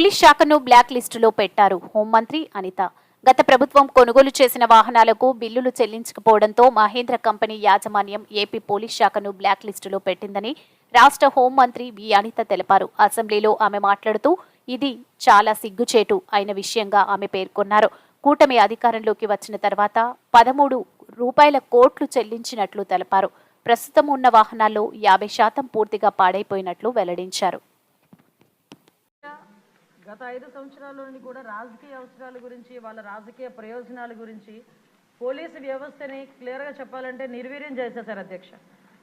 Police శాఖను black లిస్టులో పెట్టారు హోంమంత్రి అనిత. గత ప్రభుత్వం కొనుగోలు చేసిన వాహనాలకు బిల్లులు చెల్లించకపోవడంతో మహేంద్ర కంపెనీ యాజమాన్యం ఏపీ పోలీస్ శాఖను బ్లాక్ లిస్టులో పెట్టిందని రాష్ట్ర హోంమంత్రి వి అనిత తెలిపారు. అసెంబ్లీలో ఆమె మాట్లాడుతూ ఇది చాలా సిగ్గుచేటు అయిన విషయంగా ఆమె పేర్కొన్నారు. కూటమి అధికారంలోకి వచ్చిన తర్వాత పదమూడు రూపాయల కోట్లు చెల్లించినట్లు తెలిపారు. ప్రస్తుతం ఉన్న వాహనాల్లో యాభై శాతం పూర్తిగా పాడైపోయినట్లు వెల్లడించారు. గత ఐదు సంవత్సరాల్లోని కూడా రాజకీయ అవసరాల గురించి వాళ్ళ రాజకీయ ప్రయోజనాల గురించి పోలీసు వ్యవస్థని క్లియర్గా చెప్పాలంటే నిర్వీర్యం చేసేశారు అధ్యక్ష.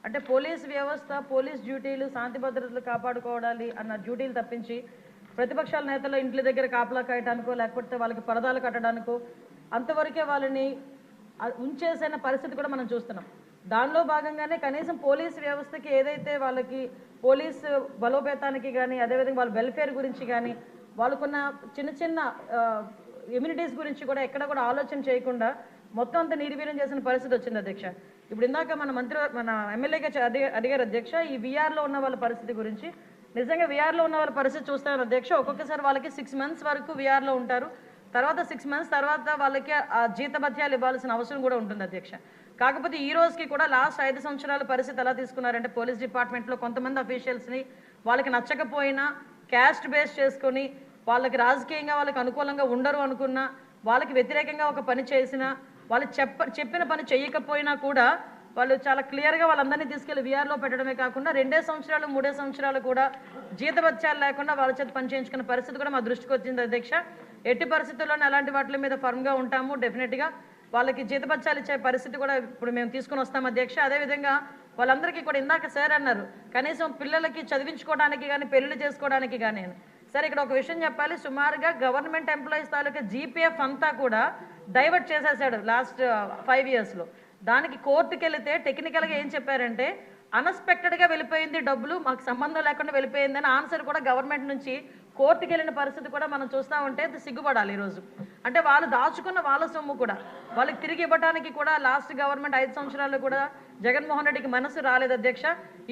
అంటే పోలీస్ వ్యవస్థ పోలీస్ డ్యూటీలు శాంతి భద్రతలు కాపాడుకోవాలి అన్న డ్యూటీలు తప్పించి ప్రతిపక్షాల నేతల ఇంట్ల దగ్గర కాపలా కాయటానికో లేకపోతే వాళ్ళకి పరదాలు కట్టడానికో అంతవరకే వాళ్ళని ఉంచేసిన పరిస్థితి కూడా మనం చూస్తున్నాం. దానిలో భాగంగానే కనీసం పోలీస్ వ్యవస్థకి ఏదైతే వాళ్ళకి పోలీసు బలోపేతానికి కానీ అదేవిధంగా వాళ్ళ వెల్ఫేర్ గురించి కానీ వాళ్ళకున్న చిన్న చిన్న ఇమ్యూనిటీస్ గురించి కూడా ఎక్కడ కూడా ఆలోచన చేయకుండా మొత్తం అంతా నిర్వీర్యం చేసిన పరిస్థితి వచ్చింది అధ్యక్ష. ఇప్పుడు ఇందాక మన మంత్రి మన ఎమ్మెల్యేగా అడిగారు అధ్యక్ష ఈ విఆర్లో ఉన్న వాళ్ళ పరిస్థితి గురించి. నిజంగా విఆర్లో ఉన్న వాళ్ళ పరిస్థితి చూస్తాను అధ్యక్ష ఒక్కొక్కసారి వాళ్ళకి సిక్స్ మంత్స్ వరకు విఆర్లో ఉంటారు. తర్వాత సిక్స్ మంత్స్ తర్వాత వాళ్ళకి ఆ జీతభత్యాలు ఇవ్వాల్సిన అవసరం కూడా ఉంటుంది అధ్యక్ష. కాకపోతే ఈ రోజుకి కూడా లాస్ట్ ఐదు సంవత్సరాల పరిస్థితి ఎలా తీసుకున్నారంటే పోలీస్ డిపార్ట్మెంట్లో కొంతమంది అఫీషియల్స్ని వాళ్ళకి నచ్చకపోయినా క్యాస్ట్ బేస్ చేసుకొని వాళ్ళకి రాజకీయంగా వాళ్ళకి అనుకూలంగా ఉండరు అనుకున్నా వాళ్ళకి వ్యతిరేకంగా ఒక పని చేసినా వాళ్ళు చెప్ప చెప్పిన పని చేయకపోయినా కూడా వాళ్ళు చాలా క్లియర్గా వాళ్ళందరినీ తీసుకెళ్ళి విఆర్లో పెట్టడమే కాకుండా రెండే సంవత్సరాలు మూడే సంవత్సరాలు కూడా జీతభత్యాలు లేకుండా వాళ్ళ చేత పని చేయించుకున్న పరిస్థితి కూడా మా దృష్టికి వచ్చింది అధ్యక్ష. ఎట్టి పరిస్థితుల్లోనే అలాంటి వాటి మీద ఫర్మ్గా ఉంటాము డెఫినెట్గా వాళ్ళకి జీతభత్యాలు ఇచ్చే పరిస్థితి కూడా ఇప్పుడు మేము తీసుకొని వస్తాం అధ్యక్ష. అదేవిధంగా వాళ్ళందరికీ కూడా ఇందాక సార్ అన్నారు కనీసం పిల్లలకి చదివించుకోవడానికి కానీ పెళ్ళి చేసుకోవడానికి కానీ సార్ ఇక్కడ ఒక విషయం చెప్పాలి. సుమారుగా గవర్నమెంట్ ఎంప్లాయీస్ తాలూకా జీపీఎఫ్ అంతా కూడా డైవర్ట్ చేసేసాడు లాస్ట్ ఫైవ్ ఇయర్స్లో దానికి కోర్టుకి వెళితే టెక్నికల్గా ఏం చెప్పారంటే అన్ఎక్స్పెక్టెడ్గా వెళ్ళిపోయింది డబ్బులు మాకు సంబంధం లేకుండా వెళ్ళిపోయిందని ఆన్సర్ కూడా గవర్నమెంట్ నుంచి కోర్టుకి వెళ్ళిన పరిస్థితి కూడా మనం చూస్తూ ఉంటే సిగ్గుపడాలి ఈరోజు. అంటే వాళ్ళు దాచుకున్న వాళ్ళ సొమ్ము కూడా. వాళ్ళకి తిరిగి ఇవ్వడానికి కూడా లాస్ట్ గవర్నమెంట్ ఐదు సంవత్సరాలు కూడా జగన్మోహన్ రెడ్డికి మనసు రాలేదు అధ్యక్ష.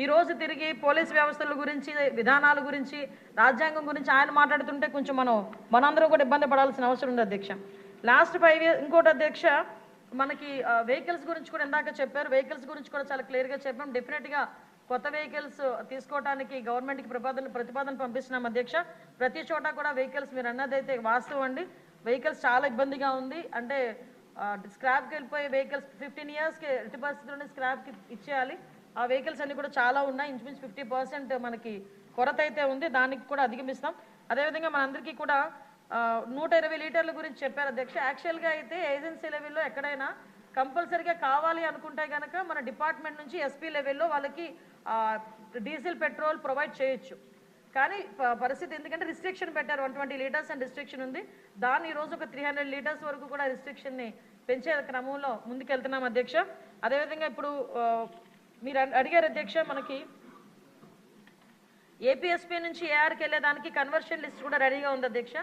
ఈరోజు తిరిగి పోలీస్ వ్యవస్థల గురించి విధానాల గురించి రాజ్యాంగం గురించి ఆయన మాట్లాడుతుంటే కొంచెం మనం మనందరం కూడా ఇబ్బంది పడాల్సిన అవసరం ఉంది అధ్యక్ష. లాస్ట్ ఫైవ్ ఇయర్ ఇంకోటి అధ్యక్ష మనకి వెహికల్స్ గురించి కూడా ఇందాక చెప్పారు. వెహికల్స్ గురించి కూడా చాలా క్లియర్గా చెప్పాం. డెఫినెట్గా కొత్త వెహికల్స్ తీసుకోవడానికి గవర్నమెంట్కి ప్రతిపాదన ప్రతిపాదన పంపిస్తున్నాం అధ్యక్ష. ప్రతి చోట కూడా వెహికల్స్ మీరు అన్నదైతే వాస్తవం అండి. వెహికల్స్ చాలా ఇబ్బందిగా ఉంది. అంటే స్క్రాప్కి వెళ్ళిపోయే వెహికల్స్ ఫిఫ్టీన్ ఇయర్స్కి ఎట్టి పరిస్థితుల్లోనే స్క్రాప్కి ఇచ్చేయాలి. ఆ వెహికల్స్ అన్ని కూడా చాలా ఉన్నాయి. ఇంచుమించు ఫిఫ్టీ పర్సెంట్ మనకి కొరత అయితే ఉంది. దానికి కూడా అధిగమిస్తాం. అదేవిధంగా మనందరికీ కూడా నూట ఇరవై లీటర్ల గురించి చెప్పారు అధ్యక్ష. యాక్చువల్గా అయితే ఏజెన్సీ లెవెల్లో ఎక్కడైనా కంపల్సరీగా కావాలి అనుకుంటే కనుక మన డిపార్ట్మెంట్ నుంచి ఎస్పీ లెవెల్లో వాళ్ళకి డీజిల్ పెట్రోల్ ప్రొవైడ్ చేయొచ్చు. కానీ పరిస్థితి ఎందుకంటే రిస్ట్రిక్షన్ పెట్టారు. One twenty litres and restriction ఉంది. దాన్ని ఈ రోజు ఒక త్రీ హండ్రెడ్ లీటర్స్ వరకు కూడా రిస్ట్రిక్షన్ని పెంచే క్రమంలో ముందుకెళ్తున్నాం అధ్యక్ష. అదేవిధంగా ఇప్పుడు మీరు అడిగారు అధ్యక్ష మనకి ఏపీఎస్పీ నుంచి ఏఆర్కి వెళ్ళేదానికి కన్వర్షన్ లిస్ట్ కూడా రెడీగా ఉంది అధ్యక్ష.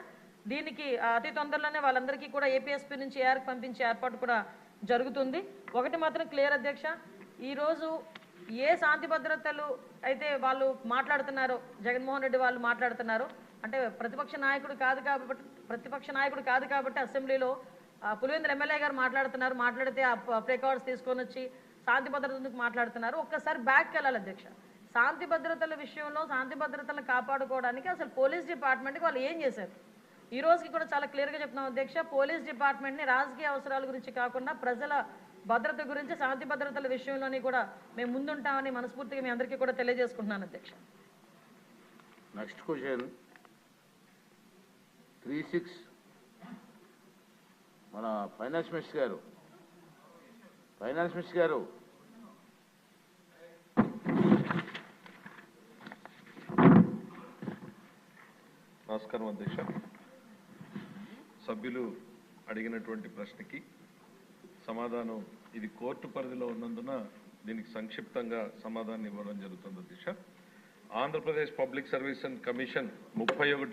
దీనికి అతి తొందరలోనే వాళ్ళందరికీ కూడా ఏపీఎస్పీ నుంచి ఏఆర్కి పంపించే ఏర్పాటు కూడా జరుగుతుంది. ఒకటి మాత్రం క్లియర్ అధ్యక్ష. ఈరోజు ఏ శాంతి భద్రతలు అయితే వాళ్ళు మాట్లాడుతున్నారో జగన్మోహన్ రెడ్డి వాళ్ళు మాట్లాడుతున్నారో అంటే ప్రతిపక్ష నాయకుడు కాదు కాబట్టి ప్రతిపక్ష నాయకుడు కాదు కాబట్టి అసెంబ్లీలో పులివేంద్ర ఎమ్మెల్యే గారు మాట్లాడుతున్నారు. మాట్లాడితే ఆ ప్రికార్డ్స్ తీసుకొని వచ్చి శాంతి భద్రత మాట్లాడుతున్నారు? ఒక్కసారి బ్యాక్ వెళ్ళాలి అధ్యక్ష. శాంతి భద్రతల విషయంలో శాంతి భద్రతలను కాపాడుకోవడానికి అసలు పోలీస్ డిపార్ట్మెంట్కి వాళ్ళు ఏం చేశారు? ఈ రోజుకి కూడా చాలా క్లియర్గా చెప్తున్నాం అధ్యక్ష. పోలీస్ డిపార్ట్మెంట్ని రాజకీయ అవసరాల గురించి కాకుండా ప్రజల భద్రత గురించి శాంతి భద్రతల విషయంలోని కూడా మేము ముందుంటామని మనస్ఫూర్తిగా మీ అందరికీ కూడా తెలియజేసుకుంటున్నాను అధ్యక్ష. నెక్స్ట్ క్వశ్చన్ త్రీ సిక్స్ మన ఫైనాన్స్ మినిస్టర్ గారు. ఫైనాన్స్ మినిస్టర్ గారు. నమస్కారం అధ్యక్ష. సభ్యులు అడిగినటువంటి ప్రశ్నకి సమాధానం ఇది కోర్టు పరిధిలో ఉన్నందున దీనికి సంక్షిప్తంగా సమాధానం ఇవ్వడం జరుగుతుంది Disha. Andhra Pradesh public service commission ముప్పై ఒకటి